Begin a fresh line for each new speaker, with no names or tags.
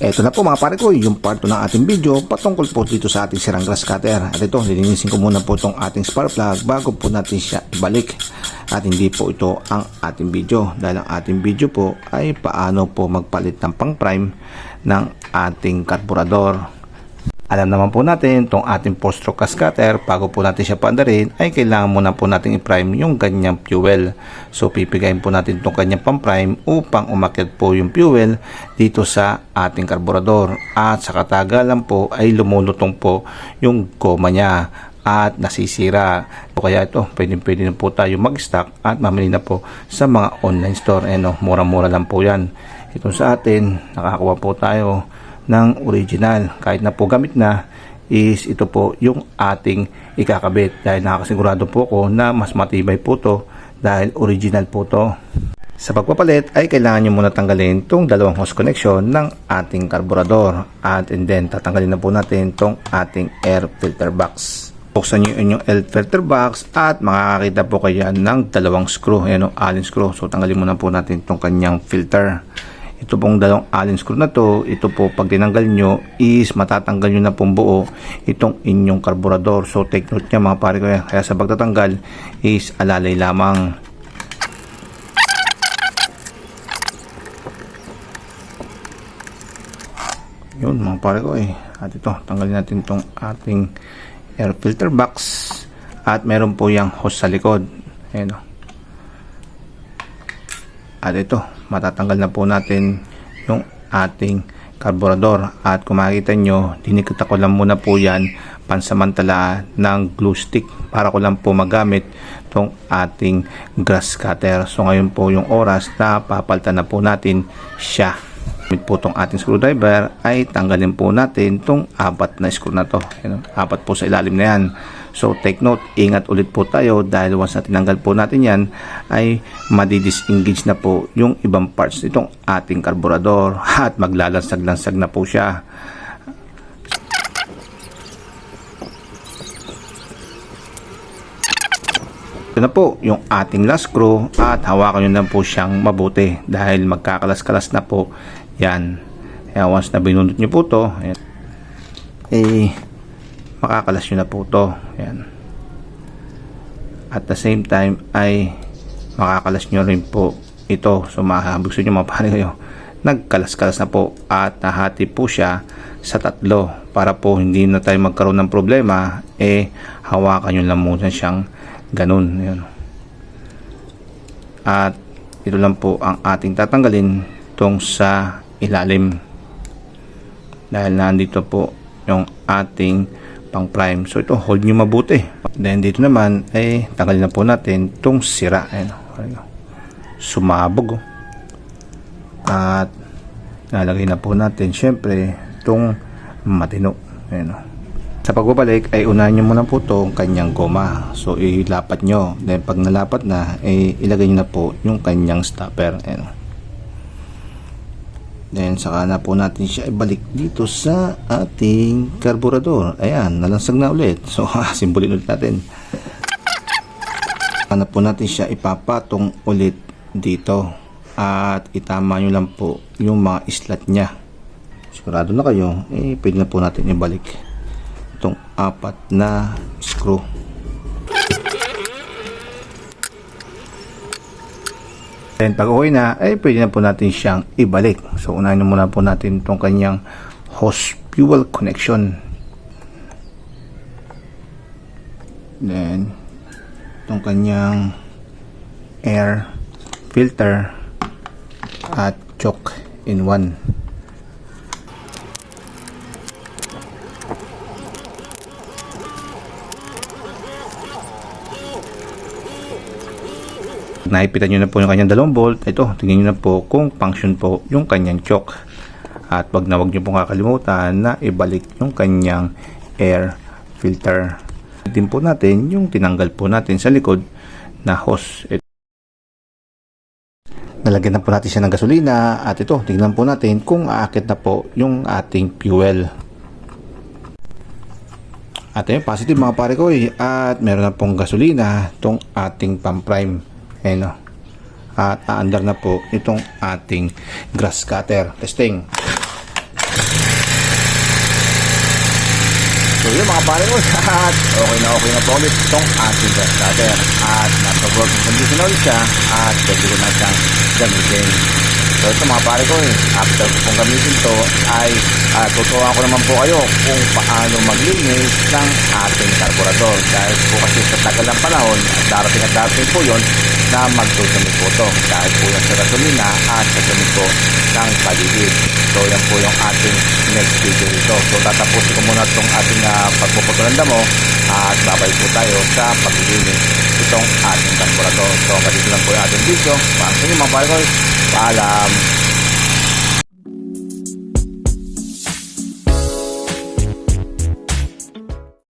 Ito na po mga pare ko, yung part 2 ng ating video patungkol po dito sa ating sirang grass cutter. At ito, lilinisin ko muna po itong ating spark plug bago po natin siya ibalik. At hindi po ito ang ating video dahil ang ating video po ay paano po magpalit ng pang prime ng ating karburador. Alam naman po natin itong ating 4-stroke gas cutter bago po natin siya paandarin ay kailangan muna po natin i-prime yung ganyang fuel. So pipigayin po natin itong kanyang pang-prime upang umakyat po yung fuel dito sa ating karburador. At sa katagalan po ay lumulutong po yung goma niya at nasisira. So, kaya ito, pwede pwede na po tayo mag-stock at mamili na po sa mga online store. Ano, mura-mura lang po yan. Ito sa atin, nakakuha po tayo ng original. Kahit na po gamit na, is ito po yung ating ikakabit. Dahil nakakasigurado po ko na mas matibay po to dahil original po to. Sa pagpapalit ay kailangan nyo muna tanggalin itong dalawang hose connection ng ating karburador. At then tatanggalin na po natin itong ating air filter box. Buksan nyo yung air filter box at makakakita po kayo ng dalawang screw. Ayan o, allen screw. So tanggalin muna po natin itong kanyang filter. Ito pong dalawang allen screw na to, ito po pag tinanggal nyo is matatanggal nyo na pong buo itong inyong karburador. So take note nyo mga pare ko yan. Kaya sa pagtatanggal is alalay lamang. Yun mga pare ko eh. At ito, tanggalin natin itong ating air filter box. At meron po yung hose sa likod. Ayan o. At ito, matatanggal na po natin yung ating karburador. At kung makikita nyo, dinikita ko lang muna po yan pansamantala ng glue stick para ko lang po magamit itong ating grass cutter. So ngayon po yung oras na papalitan na po natin siya. Gamit po itong ating screwdriver ay tanggalin po natin itong apat na screw na to. Apat po sa ilalim na yan. So take note, ingat ulit po tayo dahil once na tinanggal po natin yan ay madidisengage na po yung ibang parts nitong ating karburador at maglalansag-lansag na po siya. Ito na po yung ating last screw at hawakan nyo na po siyang mabuti dahil magkakalas-kalas na po yan. Kaya once na binunot nyo po to, ayan, eh makakalas nyo na po to. Ayan. At the same time ay makakalas nyo rin po ito. So sa nyo mapahali kayo. Nagkalas-kalas na po at nahati po siya sa tatlo para po hindi na tayo magkaroon ng problema eh hawakan nyo lang muna siyang ganun. Ayan. At ito lang po ang ating tatanggalin tong sa ilalim dahil nandito po yung ating pang prime. So ito hold nyo mabuti. Then dito naman ay tanggalin na po natin itong sira. Ayan. Sumabog. Oh. At nalagay na po natin syempre itong matino. Ayan, oh. Sa pagbabalik ay unahin nyo muna po itong kanyang goma. So ilapat nyo. Then pag nalapat na ay ilagay nyo na po yung kanyang stopper. Ayan, oh. Then, saka na po natin siya ibalik dito sa ating karburador. Ayan, nalansag na ulit. So, simbolin ulit natin. Saka na po natin siya ipapatong ulit dito. At itama nyo lang po yung mga islat niya. Sigurado na kayo, eh, pwede na po natin ibalik itong apat na screw. Then pag okay na, ay pwede na po natin siyang ibalik. So unahin na muna po natin itong kanyang hose fuel connection. Then itong kanyang air filter at choke in one. Naipitan nyo na po yung kanyang dalawang bolt, ito, tingnan nyo na po kung function po yung kanyang choke. At wag na wag nyo pong kakalimutan na ibalik yung kanyang air filter. Din po natin yung tinanggal po natin sa likod na hose. Ito. Nalagyan na po natin siya ng gasolina at ito, tingnan po natin kung aakit na po yung ating fuel. At ayun, positive mga pare ko eh. At meron na pong gasolina itong ating pump prime. Ayan o. At aandar na po itong ating grass cutter. Testing. So yun mga pare ko, at okay na okay na po ulit itong ating gas cutter. At nasa working condition ulit siya at pwede ko na siyang gamitin. So ito mga pare ko, eh, after ko pong gamitin to ay uh, tuturuan ko naman po kayo kung paano maglinis ng ating karburador. Dahil po kasi sa tagal ng panahon, darating at darating po yon na magdudumi po to. Dahil po yan sa gasolina at sa dumi po ng paligid. So yan po yung ating next video ito. So tatapusin ko muna itong ating uh, pagpuputo ng damo at babay po tayo sa paglilinis itong ating karburador. So hanggang dito lang po yung ating video. Para sa inyo mga paalam.